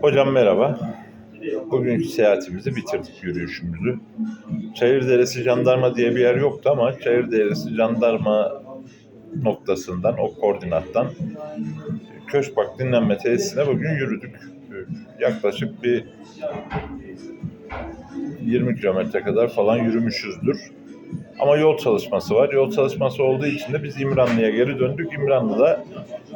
Hocam merhaba. Bugünkü seyahatimizi bitirdik, yürüyüşümüzü. Çayırderesi Jandarma diye bir yer yoktu ama Çayırderesi Jandarma noktasından, o koordinattan Köşbak dinlenme tesisine bugün yürüdük. Yaklaşık bir 20 kilometre kadar falan yürümüşüzdür. Ama yol çalışması var. Yol çalışması olduğu için de biz İmranlı'ya geri döndük. İmranlı'da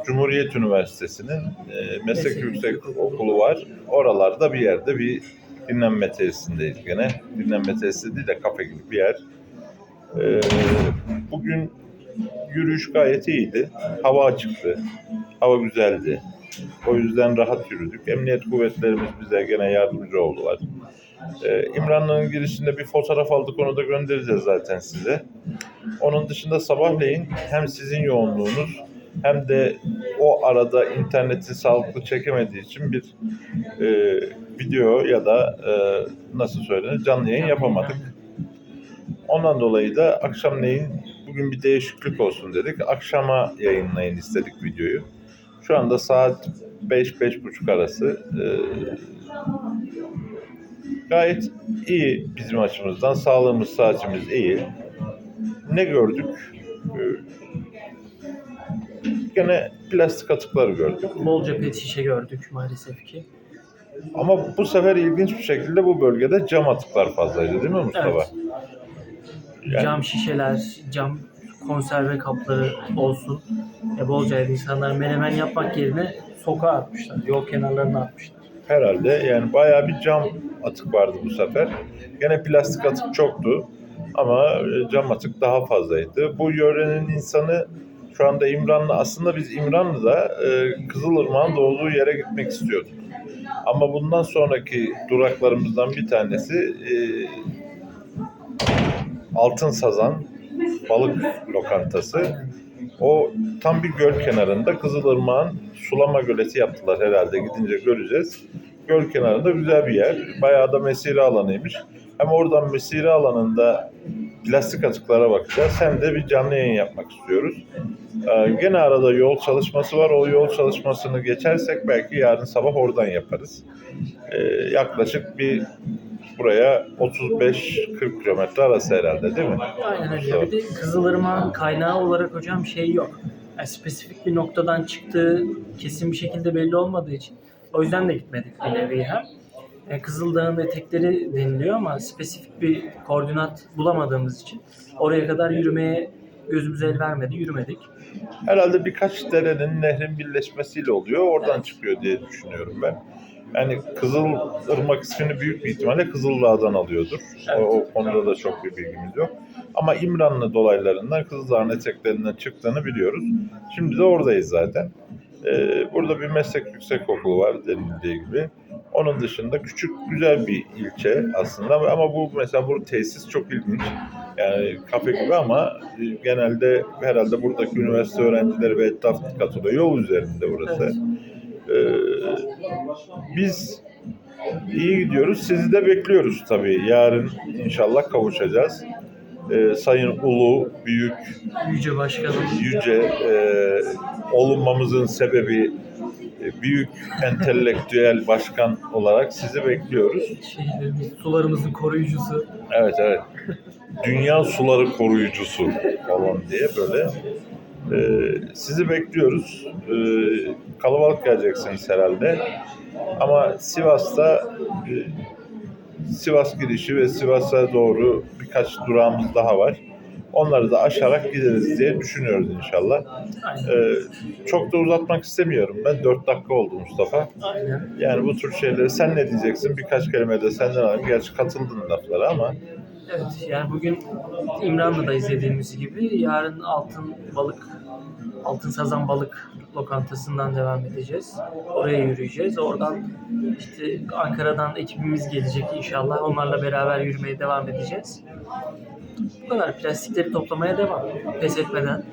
Cumhuriyet Üniversitesi'nin e, meslek yüksek okulu var. Oralarda bir yerde bir dinlenme tesisindeyiz gene. Dinlenme tesisi değil de kafe gibi bir yer. E, bugün yürüyüş gayet iyiydi. Hava açıktı. Hava güzeldi. O yüzden rahat yürüdük. Emniyet kuvvetlerimiz bize gene yardımcı oldular. Ee, İmranlı'nın girişinde bir fotoğraf aldık onu da göndereceğiz zaten size. Onun dışında sabahleyin hem sizin yoğunluğunuz hem de o arada interneti sağlıklı çekemediği için bir e, video ya da e, nasıl söylenir canlı yayın yapamadık. Ondan dolayı da akşamleyin bugün bir değişiklik olsun dedik. Akşama yayınlayın istedik videoyu. Şu anda saat 5-5.30 arası. E, gayet iyi bizim açımızdan. Sağlığımız, saatimiz iyi. Ne gördük? Gene plastik atıkları gördük. Bolca pet şişe gördük maalesef ki. Ama bu sefer ilginç bir şekilde bu bölgede cam atıklar fazlaydı değil mi Mustafa? Evet. Yani- Cam şişeler, cam konserve kapları olsun. E, bolcaydı insanlar menemen yapmak yerine sokağa atmışlar. Yol kenarlarına atmışlar. Herhalde yani bayağı bir cam atık vardı bu sefer. Gene plastik atık çoktu ama e, cam atık daha fazlaydı. Bu yörenin insanı şu anda İmranlı, aslında biz İmranlı'da e, Kızılırmak'ın doğduğu yere gitmek istiyorduk. Ama bundan sonraki duraklarımızdan bir tanesi e, Altın Sazan balık lokantası. O tam bir göl kenarında Kızılırmak'ın sulama göleti yaptılar herhalde gidince göreceğiz. Göl kenarında güzel bir yer. Bayağı da mesire alanıymış. Hem oradan mesire alanında plastik atıklara bakacağız. Hem de bir canlı yayın yapmak istiyoruz. Ee, gene arada yol çalışması var. O yol çalışmasını geçersek belki yarın sabah oradan yaparız. Ee, yaklaşık bir buraya 35-40 kilometre arası herhalde değil mi? Aynen öyle. Bir de Kızılırmak'ın kaynağı olarak hocam şey yok. Yani spesifik bir noktadan çıktığı kesin bir şekilde belli olmadığı için. O yüzden de gitmedik bir nevi hem. E, Kızıldağ'ın etekleri deniliyor ama spesifik bir koordinat bulamadığımız için oraya kadar yürümeye gözümüz el vermedi, yürümedik. Herhalde birkaç derenin, nehrin birleşmesiyle oluyor. Oradan Evet. çıkıyor diye düşünüyorum ben. Yani Kızılırmak ismini büyük bir ihtimalle Kızıldağ'dan alıyordur. O, Evet. o konuda da çok bir bilgimiz yok. Ama İmranlı dolaylarından Kızıldağ'ın eteklerinden çıktığını biliyoruz. Şimdi de oradayız zaten. Ee, burada bir meslek yüksekokulu var denildiği gibi. Onun dışında küçük güzel bir ilçe aslında ama bu mesela bu tesis çok ilginç. Yani kafe gibi ama e, genelde herhalde buradaki üniversite öğrencileri ve etraf katılıyor. Yol üzerinde burası. Ee, biz iyi gidiyoruz. Sizi de bekliyoruz tabii. Yarın inşallah kavuşacağız. Ee, Sayın Ulu, Büyük, Yüce Başkanım Yüce e, olunmamızın sebebi büyük entelektüel başkan olarak sizi bekliyoruz. şehirlerimiz, sularımızın koruyucusu. Evet evet. Dünya suları koruyucusu falan diye böyle. Ee, sizi bekliyoruz. Ee, kalabalık geleceksiniz herhalde. Ama Sivas'ta e, Sivas girişi ve Sivas'a doğru birkaç durağımız daha var. Onları da aşarak gideriz diye düşünüyoruz inşallah. Ee, çok da uzatmak istemiyorum ben. 4 dakika oldu Mustafa. Aynen. Yani bu tür şeyleri sen ne diyeceksin? Birkaç kelime de senden alayım. Gerçi katıldın laflara ama Evet yani bugün İmranlı'da izlediğimiz gibi yarın altın balık altın sazan balık lokantasından devam edeceğiz. Oraya yürüyeceğiz. Oradan işte Ankara'dan ekibimiz gelecek inşallah. Onlarla beraber yürümeye devam edeceğiz. Bu kadar. Plastikleri toplamaya devam. Pes etmeden.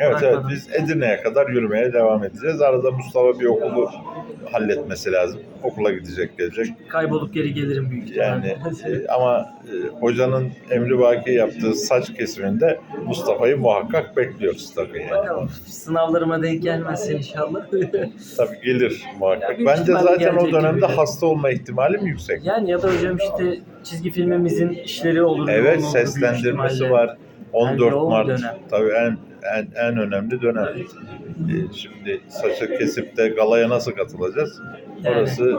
Evet evet biz Edirne'ye kadar yürümeye devam edeceğiz. Arada Mustafa bir okulu halletmesi lazım. Okula gidecek gelecek. Kaybolup geri gelirim büyük ihtimalle. Yani e, ama e, hocanın emri vaki yaptığı saç kesiminde Mustafa'yı muhakkak bekliyoruz tabii yani. Bakalım. Sınavlarıma denk gelmezse inşallah. Tabii gelir muhakkak. büyük Bence zaten o dönemde gibi. hasta olma ihtimalim yüksek. yani ya da hocam işte çizgi filmimizin işleri olur. Evet seslendirmesi var. 14 yoğun Mart dönem. tabii en en en önemli dönem. Ee, Şimdi saçı kesip de galaya nasıl katılacağız? Orası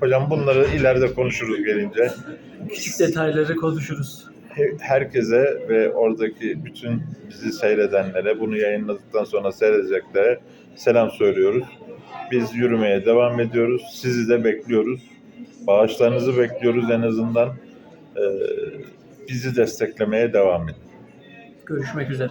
hocam bunları ileride konuşuruz gelince. Küçük detayları konuşuruz. He- Herkese ve oradaki bütün bizi seyredenlere, bunu yayınladıktan sonra seyredeceklere selam söylüyoruz. Biz yürümeye devam ediyoruz. Sizi de bekliyoruz. Bağışlarınızı bekliyoruz en azından. Ee, bizi desteklemeye devam edin. Görüşmek üzere.